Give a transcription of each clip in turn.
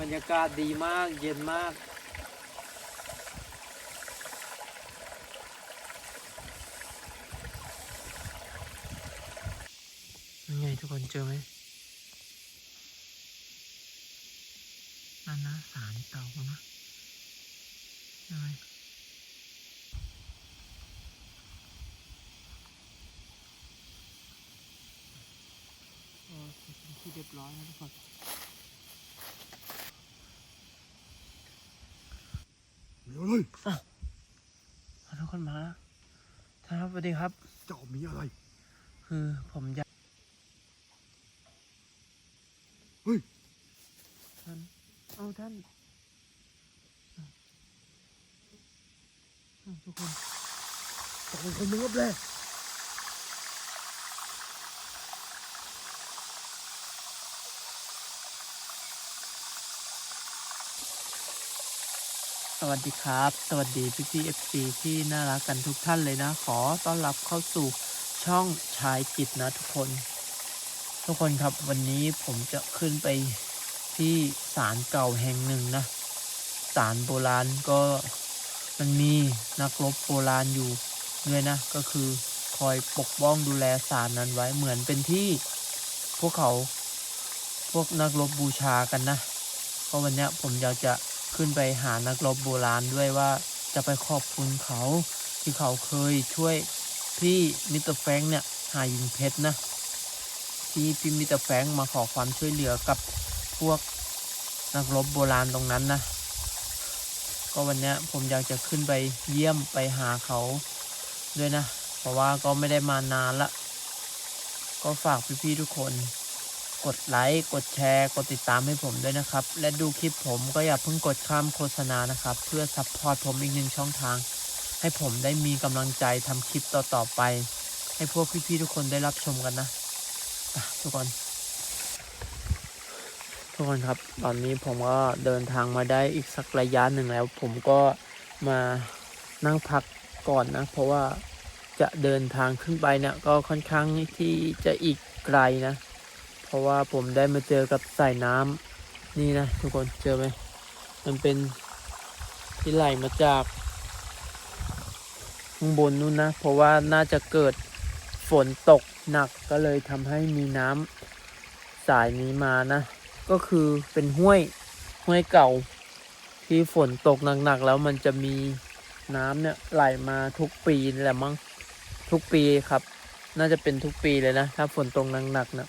บรรยากาศดีมากเย็นมากยังไงทุกคนเจอไหมนั่นนะสารเก่านะใช่ไหมเออเป็นที่เรียบร้อยแล้วทุกคน เดี๋ยวเลยขอทุกคนมาครับสวัสดีครับ เจ้ามีอะไร คือผมอยากเฮ้ยท่านเอาท่านเอาทุกคนเจ้าเป็นคนมึงรับแลส วัสดีครับ สวัสดีพี่พี่เอฟซีที่น่ารักกันทุกท่านเลยนะ ขอต้อนรับเข้าสู่ช่องชายจิตนะทุกคน ทุกคนครับวันนี้ผมจะขึ้นไปที่ศาลเก่าแห่งหนึ่งนะศาลโบราณก็มันมีนักรบโบราณอยู่ด้วยนะ ก็คือคอยปกป้องดูแลศาลนั้นไว้เหมือนเป็นที่พวกเขาพวกนักรบบูชากันนะ เพราะวันนี้ผมอยากจะ ขึ้นไปหานักรบโบราณด้วยว่าจะไปขอบคุณเขาที่เขาเคยช่วยพี่มิสเตอร์แฟงเนี่ยหายิงเพชรนะที่พี่มิสเตอร์แฟงมาขอความช่วยเหลือกับพวกนักรบโบราณตรงนั้นนะก็วันนี้ผมอยากจะขึ้นไปเยี่ยมไปหาเขาด้วยนะ เพราะว่าก็ไม่ได้มานานละ ก็ฝากพี่ๆทุกคน กดไลค์ กดแชร์ กดติดตามให้ผมด้วยนะครับ และดูคลิปผมก็อย่าเพิ่งกดข้ามโฆษณานะครับ เพื่อซัพพอร์ตผมอีกหนึ่งช่องทาง ให้ผมได้มีกำลังใจทำคลิปต่อๆไป ให้พวกพี่ๆทุกคนได้รับชมกันนะอะทุกคน ทุกคนครับ ตอนนี้ผมก็เดินทางมาได้อีกสักระยะหนึ่งแล้ว ผมก็มานั่งพักก่อนนะ เพราะว่าจะเดินทางขึ้นไปเนี่ยก็ค่อนข้างที่จะอีกไกลนะ เพราะว่าผมได้มาเจอกับสายน้ำนี่นะทุกคนเจอไหมมันเป็นที่ไหลมาจากข้างบนนู่นนะ เพราะว่าน่าจะเกิดฝนตกหนักก็เลยทำให้มีน้ำสายนี้มานะ ก็คือเป็นห้วยห้วยเก่าที่ฝนตกหนักๆแล้วมันจะมีน้ำเนี่ยไหลมาทุกปีนี่แหละมั้งทุกปีครับ น่าจะเป็นทุกปีเลยนะ ถ้าฝนตกหนักๆนะ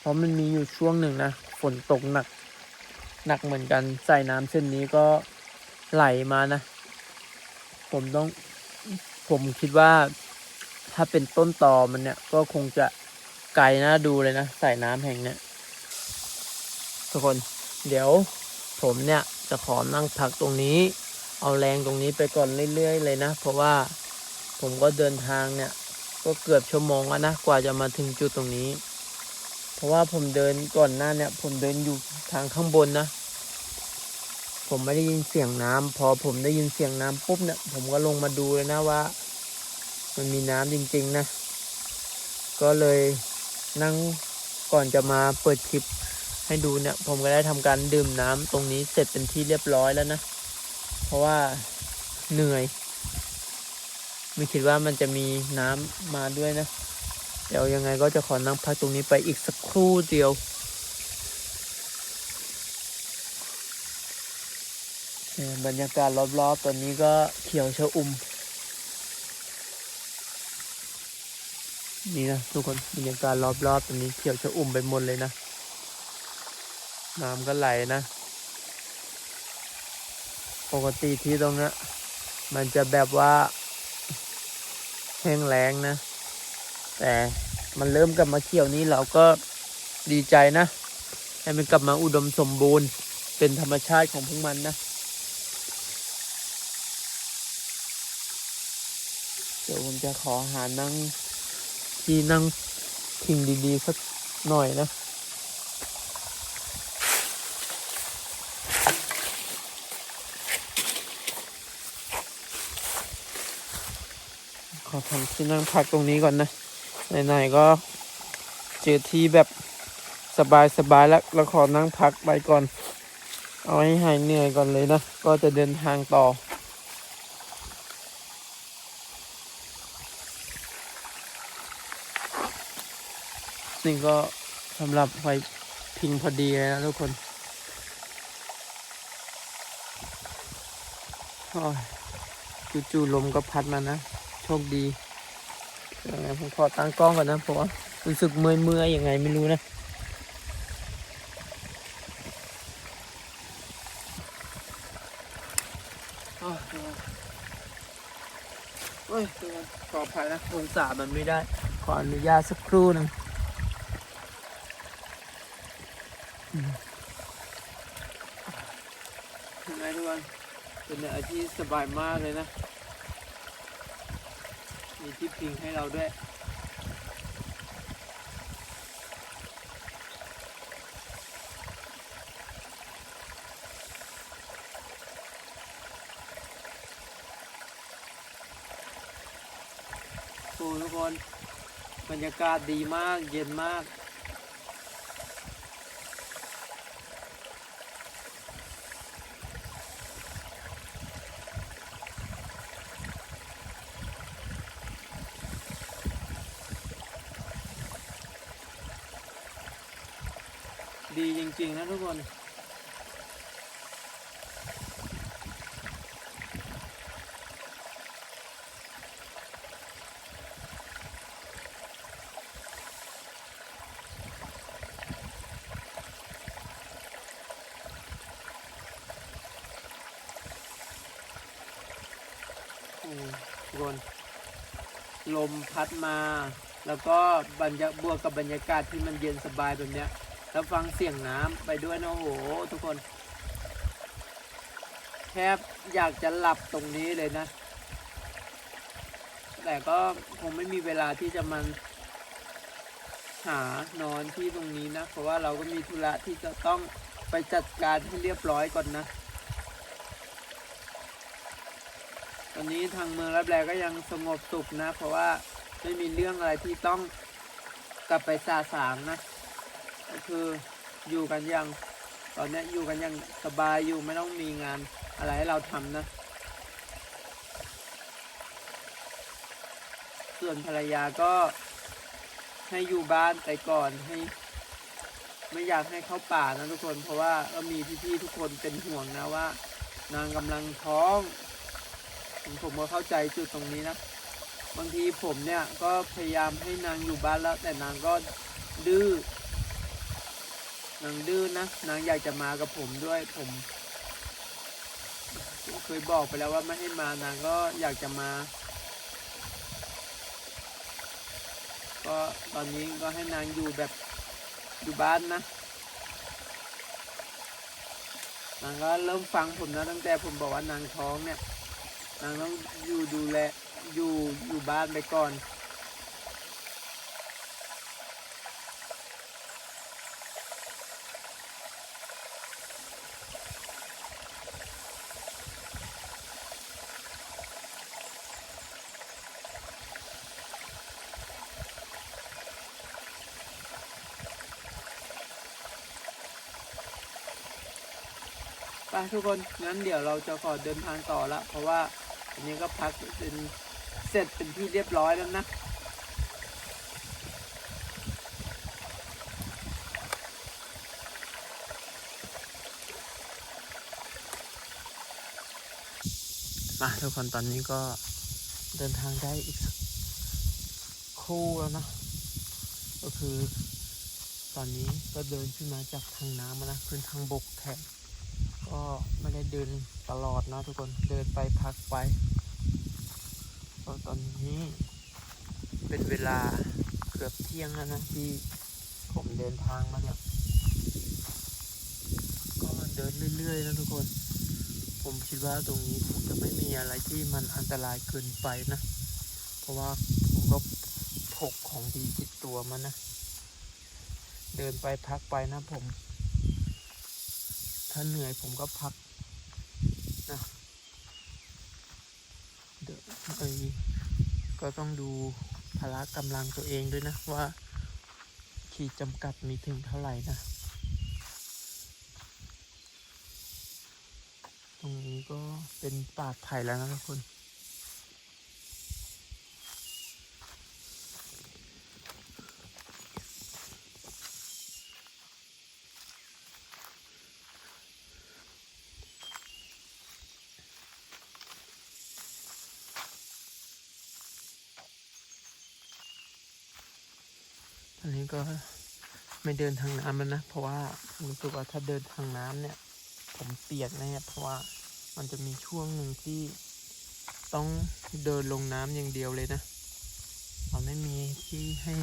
เพราะมันมีอยู่ช่วงหนึ่งนะฝนตกหนัก หนักเหมือนกันใส่น้ำเส้นนี้ก็ไหลมานะ ผมต้องผมคิดว่าถ้าเป็นต้นตอมันเนี่ย ก็คงจะไกลน่าดูเลยนะใส่น้ำแห่งเนี้ยทุกคนเดี๋ยวผมเนี่ยจะขอนั่งพักตรงนี้ เอาแรงตรงนี้ไปก่อนเรื่อยๆเลยนะ เพราะว่าผมก็เดินทางเนี่ย ก็เกือบชั่วโมงแล้วนะ กว่าจะมาถึงจุดตรงนี้ เพราะว่าผมเดินก่อนหน้าเนี่ยผมเดินอยู่ทางข้างบนนะ ผมไม่ได้ยินเสียงน้ำพอผมได้ยินเสียงน้ำปุ๊บเนี่ย ผมก็ลงมาดูเลยนะว่า มันมีน้ำจริงๆนะ ก็เลยนั่งก่อนจะมาเปิดคลิปให้ดูเนี่ย ผมก็ได้ทำการดื่มน้ำตรงนี้เสร็จเป็นที่เรียบร้อยแล้วนะ เพราะว่าเหนื่อย ไม่คิดว่ามันจะมีน้ำมาด้วยนะ เดี๋ยวยังไงก็จะขอนั่งพักตรงนี้ไปอีกสักครู่เดียวเนี่ยบรรยากาศรอบๆ ตอนนี้ก็เขียวชะอุ่ม นี่นะทุกคนบรรยากาศรอบๆตรงนี้เขียวชะอุ่มไปหมดเลยนะ น้ำก็ไหลนะ ปกติที่ตรงนี้มันจะแบบว่าแห้งแล้งนะ แต่มันเริ่มกลับมาเขียวนี้เราก็ดีใจนะ ให้มันกลับมาอุดมสมบูรณ์เป็นธรรมชาติของพวกมันนะ เดี๋ยวผมจะขอหานั่งที่นั่งพิงดีๆสักหน่อยนะขอทำที่นั่งพักตรงนี้ก่อนนะ ไหนๆก็เจอที่แบบสบายสบายแล้วเราขอนั่งพักไปก่อน เอาให้หายเหนื่อยก่อนเลยนะ ก็จะเดินทางต่อ นี่ก็สำหรับไฟพิงพอดีเลยนะทุกคนโอ้ยจู่ๆลมก็พัดมานะ โชคดี ผมขอตั้งกล้องก่อนนะเพราะว่ารู้สึกเมื่อยเมื่อยๆยังไงไม่รู้นะโอ้ยโอ้ยทุกคนขออภัยนะองศามันไม่ได้ ขออนุญาตสักครู่หนึงเห็นไหมทุกคนเป็นอะไรที่สบายมากเลยนะ มีที่พิงให้เราด้วย โอ้ทุกคน บรรยากาศดีมากเย็นมาก ดีจ ริงๆนะทุกคนทุกคนลมพัดมา แล้วก็บรรยากบวกกับบรรยากาศที่มันเย็นสบายแบบเนี้ย แล้วฟังเสียงน้ำไปด้วยนะโอ้โหทุกคน แทบอยากจะหลับตรงนี้เลยนะ แต่ก็คงไม่มีเวลาที่จะมันหานอนที่ตรงนี้นะ เพราะว่าเราก็มีธุระที่จะต้องไปจัดการให้เรียบร้อยก่อนนะตอนนี้ทางเมืองรับแลก็ยังสงบสุขนะ เพราะว่าไม่มีเรื่องอะไรที่ต้องกลับไปสาสางนะ ก็คืออยู่กันย่างตอนนี้อยู่กันย่างสบายอยู่ไม่ต้องมีงานอะไรให้เราทำนะส่วนภรรยาก็ให้อยู่บ้านไปก่อนให้ ไม่อยากให้เข้าป่านะทุกคน เพราะว่าก็มีพี่ๆทุกคนเป็นห่วงนะว่า นางกำลังท้องผมผมก็เข้าใจจุดตรงนี้นะบางทีผมเนี่ยก็พยายามให้นางอยู่บ้านแล้ว แต่นางก็ดื้อ นางดื้อนะนางอยากจะมากับผมด้วยผมผมเคยบอกไปแล้วว่าไม่ให้มานางก็อยากจะมา ก็ตอนนี้ก็ให้นางอยู่แบบอยู่บ้านนะนางก็เริ่มฟังผมนะตั้งแต่ผมบอกว่านางท้องเนี่ย นางต้องอยู่ดูแลอยู่อยู่บ้านไปก่อน ไปทุกคนงั้นเดี๋ยวเราจะขอเดินทางต่อละเพราะว่าอันนี้ก็พักเป็นเสร็จเป็นที่เรียบร้อยแล้วนะมาทุกคนตอนนี้ก็เดินทางได้อีกสักคู่แล้วนะก็คือ ตอนนี้ก็เดินขึ้นมาจากทางน้ำมานะขึ้นทางบกแทน ก็ไม่ได้เดินตลอดนะทุกคนเดินไปพักไปก็ตอนนี้เป็นเวลาเกือบเที่ยงแล้วนะที่ผมเดินทางมาเนี่ยก็เดินเรื่อยๆนะทุกคน ผมคิดว่าตรงนี้คงจะไม่มีอะไรที่มันอันตรายเกินไปนะ เพราะว่าผมก็พกของดีติดตัวมานะ เดินไปพักไปนะผม ถ้าเหนื่อยผมก็พักนะเดี๋ยวเอยก็ต้องดูพละกำลังตัวเองด้วยนะว่า ขีดจำกัดมีถึงเท่าไหร่นะ ตรงนี้ก็เป็นป่าไผ่แล้วนะทุกคน ก็ไม่เดินทางน้ำแล้วนะ เพราะว่ารู้สึกว่าถ้าเดินทางน้ำเนี่ย ผมเปียกแน่เพราะว่ามันจะมีช่วงหนึ่งที่ต้องเดินลงน้ำอย่างเดียวเลยนะมันไม่มีที่ให้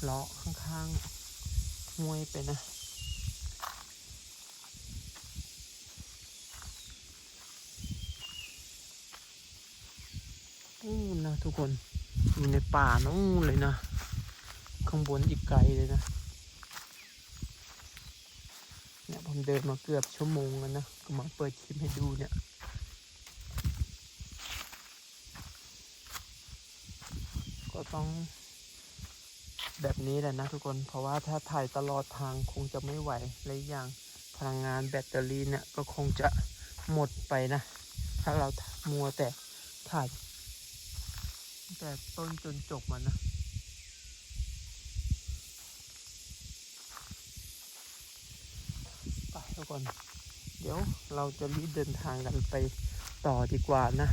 เลาะข้างๆห้วยไปนะนู่นนะทุกคนอยู่ในป่านู่นเลยนะ ข้างบนอีกไกลเลยนะ เนี่ยผมเดินมาเกือบชั่วโมงแล้วนะ ก็มาเปิดคลิปให้ดูเนี่ยก็ต้องแบบนี้แหละนะทุกคน เพราะว่าถ้าถ่ายตลอดทางคงจะไม่ไหวและอีกอย่างพลังงานแบตเตอรี่เนี่ยก็คงจะหมดไปนะ ถ้าเรามัวแต่ถ่ายแต่ต้นจนจบมันนะ ไป ทุกคน เดี๋ยวเราจะรีบเดินทางกันไปต่อดีกว่านะ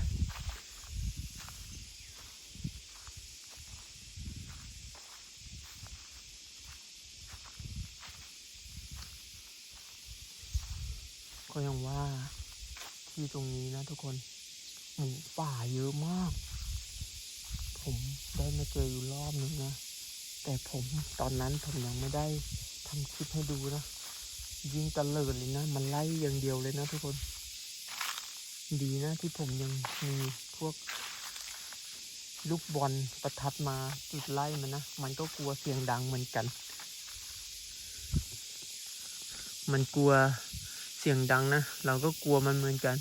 ก็ยังว่าที่ตรงนี้นะทุกคนหมูป่าเยอะมาก ผมได้มาเจออยู่รอบนึงนะ แต่ผมตอนนั้นผมยังไม่ได้ทำคลิปให้ดูนะ ยิงตะเลิดเลยนะ มันไล่อย่างเดียวเลยนะทุกคน ดีนะที่ผมยังมีพวก ลูกบอลประทัดมาจุดไล่มันนะ มันก็กลัวเสียงดังเหมือนกัน มันกลัวเสียงดังนะ เราก็กลัวมันเหมือนกัน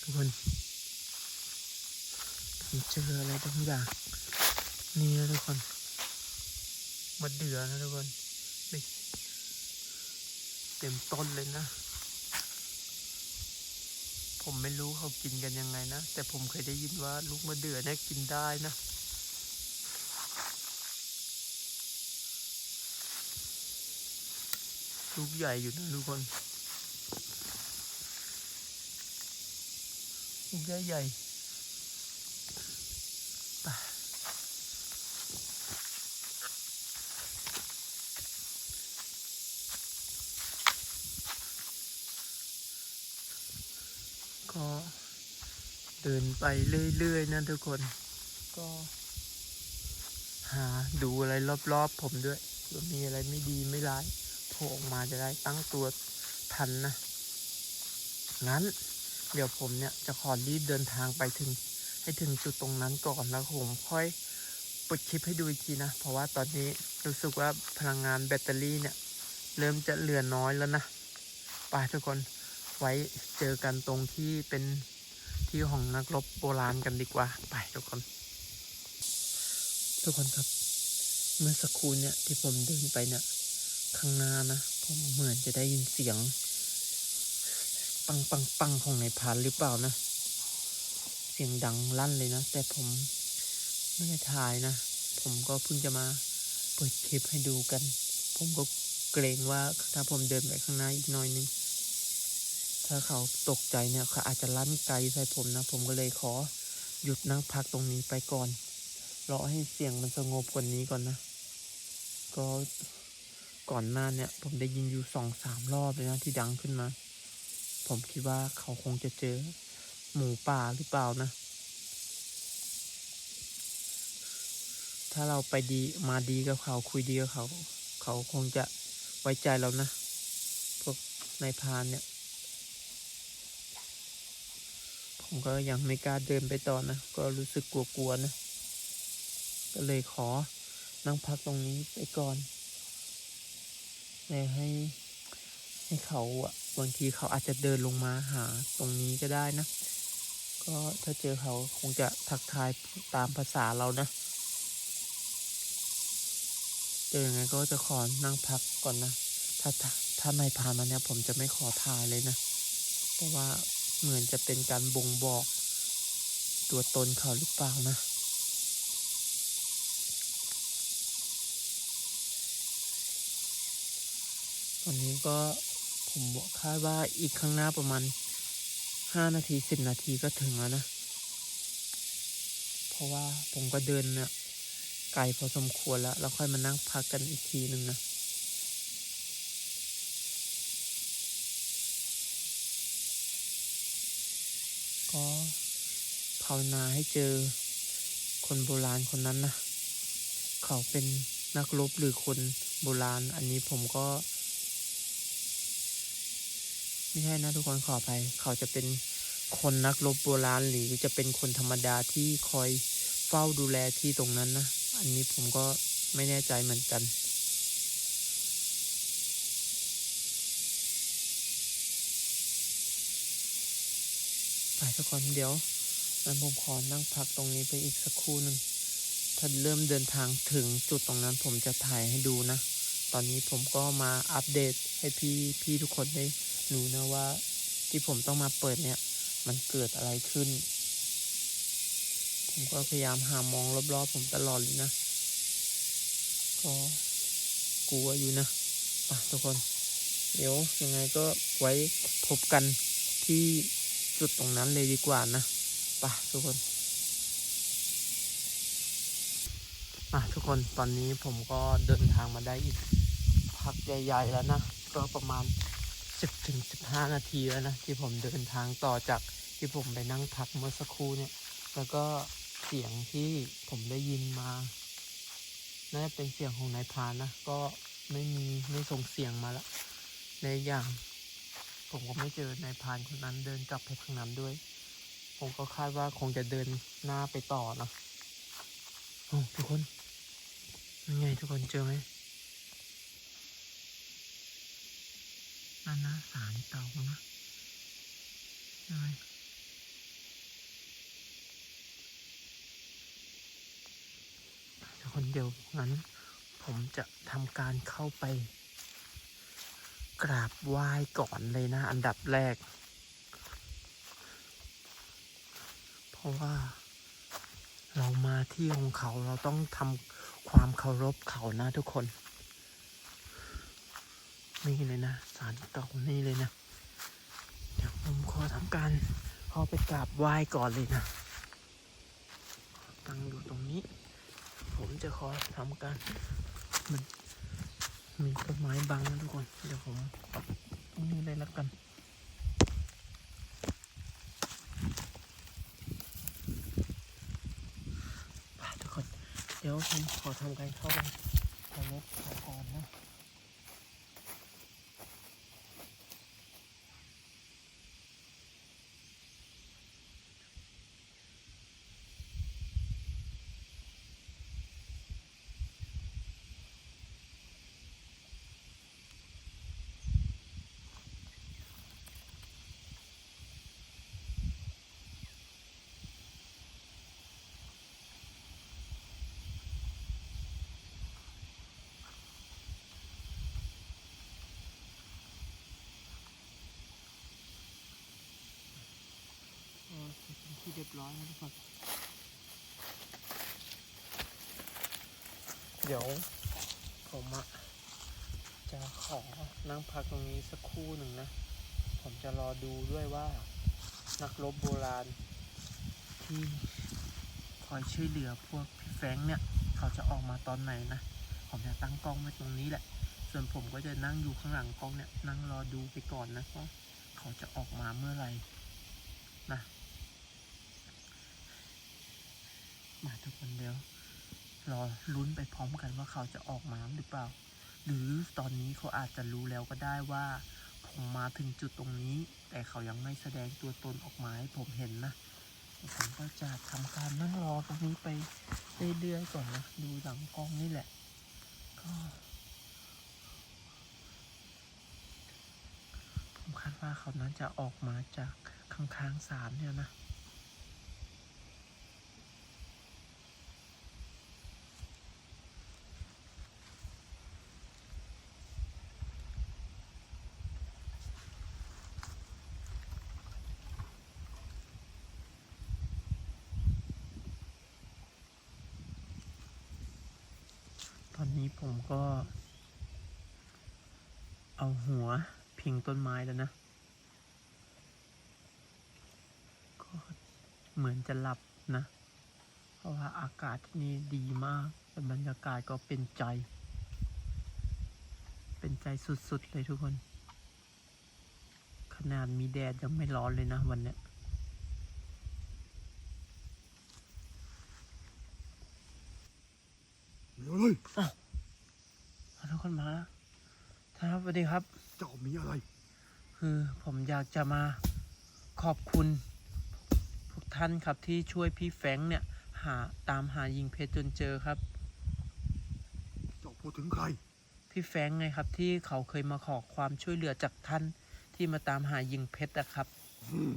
ทุกคนผมเจออะไรบางอย่างนี่นะทุกคน มะเดือนะทุกคนเต็มต้นเลยนะ ผมไม่รู้เขากินกันยังไงนะ แต่ผมเคยได้ยินว่าลูกมะเดือเนี่ยกินได้นะลูกใหญ่อยู่นะทุกคนลูกใหญ่ใหญ่ๆไปก็ เดินไปเรื่อยๆนะทุกคน ก็ หาดูอะไรรอบๆ ผมด้วยเผื่อมีอะไรไม่ดีไม่ร้ายโผล่ออกมาจะได้ตั้งตัวทันนะ งั้น เดี๋ยวผมเนี่ยจะขอรีบเดินทางไปถึง ให้ถึงจุดตรงนั้นก่อนแล้วผมค่อยปิดคลิปให้ดูอีกทีนะ เพราะว่าตอนนี้รู้สึกว่าพลังงานแบตเตอรี่เนี่ย เริ่มจะเหลือน้อยแล้วนะ ไปทุกคนไว้เจอกันตรงที่เป็น ที่ของนักรบโบราณกันดีกว่า ไปทุกคน ทุกคนครับ เมื่อสักครู่เนี่ยที่ผมเดินไปเนี่ยข้างหน้านะผมเหมือนจะได้ยินเสียง ปังปังปังของในพานหรือเปล่านะ เสียงดังลั่นเลยนะ แต่ผมไม่ได้ถ่ายนะ ผมก็เพิ่งจะมาเปิดคลิปให้ดูกัน ผมก็เกรงว่าถ้าผมเดินไปข้างหน้าอีกหน่อยนึง ถ้าเขาตกใจเนี่ยเขาอาจจะลั่นไกลใส่ผมนะ ผมก็เลยขอหยุดนั่งพักตรงนี้ไปก่อนรอให้เสียงมันสงบกว่านี้ก่อนนะ ก็ก่อนหน้าเนี่ย ผมได้ยินอยู่สองสามรอบเลยนะที่ดังขึ้นมา ผมคิดว่าเขาคงจะเจอหมูป่าหรือเปล่านะ ถ้าเราไปดีมาดีกับเขาคุยดีกับเขา เขาคงจะไว้ใจเรานะ พวกนายพานเนี่ย ผมก็ยังไม่กล้าเดินไปต่อนะ ก็รู้สึกกลัวๆนะ ก็เลยขอนั่งพักตรงนี้ไปก่อนแต่ให้ให้เขาอะบางทีเขาอาจจะเดินลงมาหาตรงนี้ก็ได้นะ ก็ถ้าเจอเขาคงจะทักทายตามภาษาเรานะเจอยังไงก็จะขอนั่งพักก่อนนะ ถ้าถ้าถ้าในพานมาเนี่ยผมจะไม่ขอถ่ายเลยนะ เพราะว่า เหมือนจะเป็นการบ่งบอก ตัวตนเขาหรือเปล่านะ ตอนนี้ก็ผมบอกคาดว่าอีกข้างหน้าประมาณห้านาทีสิบนาทีก็ถึงแล้วนะ เพราะว่าผมก็เดินเนี่ยไกลพอสมควรแล้ว แล้วค่อยมานั่งพักกันอีกทีหนึ่งนะ ก็ ภาวนาให้เจอคนโบราณคนนั้นนะ เขาเป็นนักรบหรือคนโบราณ อันนี้ผมก็ ไม่ใช่นะทุกคนขอไป เขาจะเป็นคนนักรบโบราณหรือจะเป็นคนธรรมดาที่คอยเฝ้าดูแลที่ตรงนั้นนะ อันนี้ผมก็ไม่แน่ใจเหมือนกันไปทุกคนเดี๋ยว งั้นผมขอนั่งพักตรงนี้ไปอีกสักครู่หนึ่ง ถ้าเริ่มเดินทางถึงจุดตรงนั้นผมจะถ่ายให้ดูนะ ตอนนี้ผมก็มาอัปเดตให้พี่พี่ทุกคนได้รู้นะว่า ที่ผมต้องมาเปิดเนี่ย มันเกิดอะไรขึ้น ผมก็พยายามหามองรอบๆผมตลอดเลยนะ ก็กลัวอยู่นะอะทุกคน เดี๋ยวยังไงก็ไว้พบกันที่จุดตรงนั้นเลยดีกว่านะ ไปทุกคนอะทุกคนตอนนี้ผมก็เดินทางมาได้อีกพักใหญ่ ๆ แล้วนะ ก็ประมาณ 10ถึง15 นาทีแล้วนะ ที่ผมเดินทางต่อจากที่ผมไปนั่งพักเมื่อสักครู่เนี่ย แล้วก็เสียงที่ผมได้ยินมาน่าจะเป็นเสียงของนายพานนะ ก็ไม่มีไม่ส่งเสียงมาละในอย่าง ผมก็ไม่เจอนายพานคนนั้นเดินกลับไปทางนั้นด้วย ผมก็คาดว่าคงจะเดินหน้าไปต่อนะโอ้ทุกคนยังไงทุกคนเจอไหมนั่นนะสารเต่านะใช่ไหมทุกคนเดี๋ยวงั้น ผมจะทำการเข้าไป กราบไหว้ก่อนเลยนะ อันดับแรก เพ ราะว่า เรามาที่ของเขาเราต้องทำความเคารพเขานะทุกคน นี่เลยนะสารเก่านี่เลยนะ เดี๋ยวผมขอทำการข้าไปกราบไหว้ก่อนเลยนะ ตั้งอยู่ตรงนี้ ผมจะขอทำการมันมีต้นไม้บังนะทุกคน เดี๋ยวผมตรงนี้เลยแล้วกัน ไปทุกคน เดี๋ยวผมขอทำการเข้าไปเคารถขอก่อนนะ น้อยแล้วทุกคน เดี๋ยวผมอะจะขอนั่งพักตรงนี้สักครู่หนึ่งนะ ผมจะรอดูด้วยว่า นักรบโบราณ ที่คอยช่วยเหลือพวกพี่แฟงเนี่ย เขาจะออกมาตอนไหนนะ ผมจะตั้งกล้องไว้ตรงนี้แหละ ส่วนผมก็จะนั่งอยู่ข้างหลังกล้องเนี่ย นั่งรอดูไปก่อนนะว่าเขาจะออกมาเมื่อไหร่นะ มาทุกคนเดียวรอลุ้นไปพร้อมกันว่าเขาจะออกมาหรือเปล่า หรือตอนนี้เขาอาจจะรู้แล้วก็ได้ว่า ผมมาถึงจุดตรงนี้ แต่เขายังไม่แสดงตัวตนออกมาให้ผมเห็นนะผมก็จะทำการนั่งรอตรงนี้ไปเรื่อยๆก่อนนะดูหลังกล้องนี่แหละ ก็ผมคาดว่าเขานั้นจะออกมาจากข้างๆศาลเนี่ยนะ นี้ผมก็ เอาหัวพิงต้นไม้แล้วนะ ก็เหมือนจะหลับนะ เพราะว่าอากาศที่นี่ดีมากแต่บรรยากาศก็เป็นใจ เป็นใจสุดๆเลยทุกคน ขนาดมีแดดยังไม่ร้อนเลยนะวันเนี้ยมีอะไรทุกคนมาแล้ว ครับสวัสดีครับเจ้ามีอะไร คือผมอยากจะมาขอบคุณพวกท่านครับที่ช่วยพี่แฟรงค์เนี่ยหาตามหายิงเพชรจนเจอครับ เจ้าพูดถึงใคร พี่แฟรงค์ไงครับที่เขาเคยมาขอความช่วยเหลือจากท่านที่มาตามหายิงเพชรนะครับอืม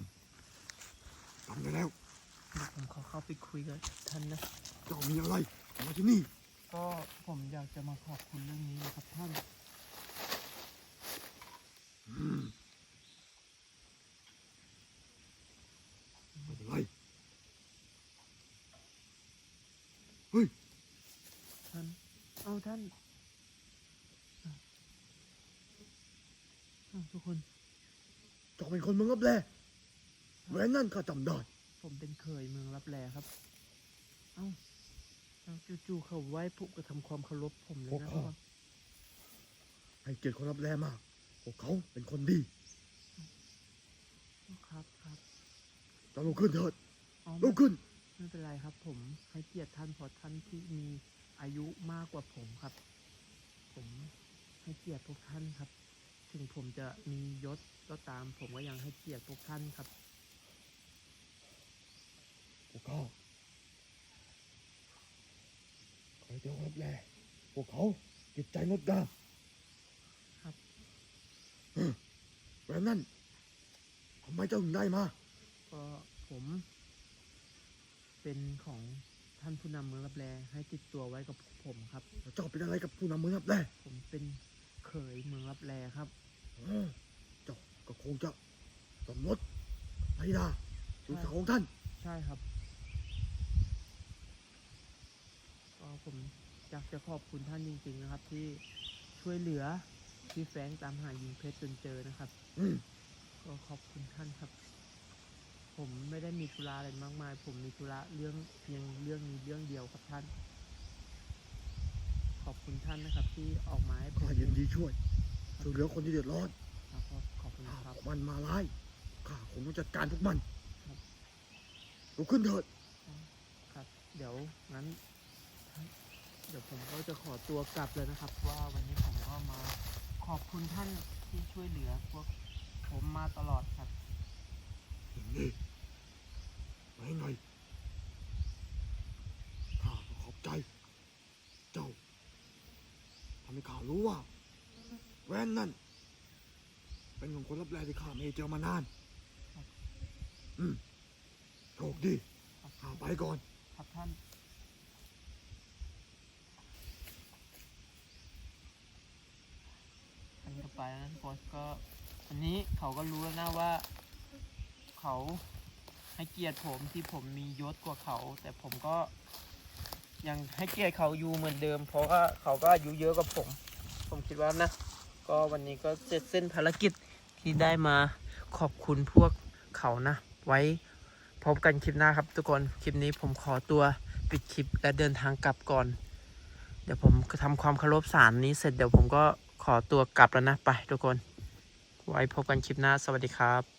ทำได้แล้วเดี๋ยวผมขอเข้าไปคุยกับท่านนะ เจ้ามีอะไรมาที่นี่ ก็ผมอยากจะมาขอบคุณเรื่องนี้นะครับท่านอืมไม่ เป็นไรเฮ้ยท่านเอาท่านเอาเอาทุกคนเจ้าเป็นคนเมืองรับแลแหวนนั่นข้าจำได้ ผมเป็นเคยเมืองรับแลครับ เอ้าเอาจู่ๆเขาไหว้ผู้กระทำความเคารพผมเลยนะโอ้โหให้เกียรติคนรับแลมากพ วกเขาเป็นคนดี ครับครับเจ้าลุกขึ้นเถิดเอาลุไม่กขึ้น ไม่เป็นไรครับ ผมให้เกียรติท่านเพราะท่านที่มีอายุมากกว่าผมครับ ผมให้เกียรติพวกท่านครับ ถึงผมจะมียศก็ตาม ผมก็ยังให้เกียรติพวกท่านครับ พวกเขาคอยเจ้ารับแลพวกเขาจิตใจงดงามครับเออ แหวนนั่นทำไมเจ้าถึงได้มา ก็ผม เป็นของท่านผู้นำเมืองรับแลให้ติดตัวไว้กับผมครับ แล้วเจ้าเป็นอะไรกับผู้นำเมืองรับแลผมเป็นเขยเมืองรับแลครับเออเจ้าก็คงจะสมรสภรรยาลูกสาวของท่าน ใช่ครับก็ผมอยากจะขอบคุณท่านจริงๆนะครับ ที่ช่วยเหลือ พี่แฟรงค์ตามหายิงเพชรจนเจอนะครับอืมก็ขอบคุณท่านครับ ผมไม่ได้มีธุระอะไรมากมาย ผมมีธุระเรื่องเพียงเรื่องนี้เรื่องเดียวครับท่าน ขอบคุณท่านนะครับ ที่ออกมาให้ผมข้ายินดีช่วยช่วยเหลือคนที่เดือดร้อนครับขอบขอบคุณถ้าครับพวกมันมาร้ายข้าคงต้องจัดการพวกมันครับ ลุกขึ้นเถิด ครับ เดี๋ยวงั้น เดี๋ยวผมก็จะขอตัวกลับเลยนะครับว่าวันนี้ผมก็มา ขอบคุณท่านที่ช่วยเหลือพวกผมมาตลอดครับนี่ไปไงข้าก็ขอบใจ เจ้าทำให้ข้ารู้ว่า แว่นนั่น เป็นของคนรับแลที่ข้าไม่ได้เจอมานานครับอืมโชคดีครับข้าไปก่อน ครับท่าน อันต่อไปนะทุกคนก็อันนี้เขาก็รู้แล้วนะว่า เขาให้เกียรติผมที่ผมมียศกว่าเขา แต่ผมก็ยังให้เกียรติเขาอยู่เหมือนเดิม เพราะว่าเขาก็อายุเยอะกว่าผม ผมคิดว่านะ ก็วันนี้ก็เสร็จสิ้นภารกิจที่ได้มาขอบคุณพวกเขานะ ไว้พบกันคลิปหน้าครับทุกคน คลิปนี้ผมขอตัวปิดคลิปและเดินทางกลับก่อน เดี๋ยวผมทำความเคารพสารนี้เสร็จเดี๋ยวผมก็ ขอตัวกลับแล้วนะ ไปทุกคน ไว้พบกันคลิปหน้า สวัสดีครับ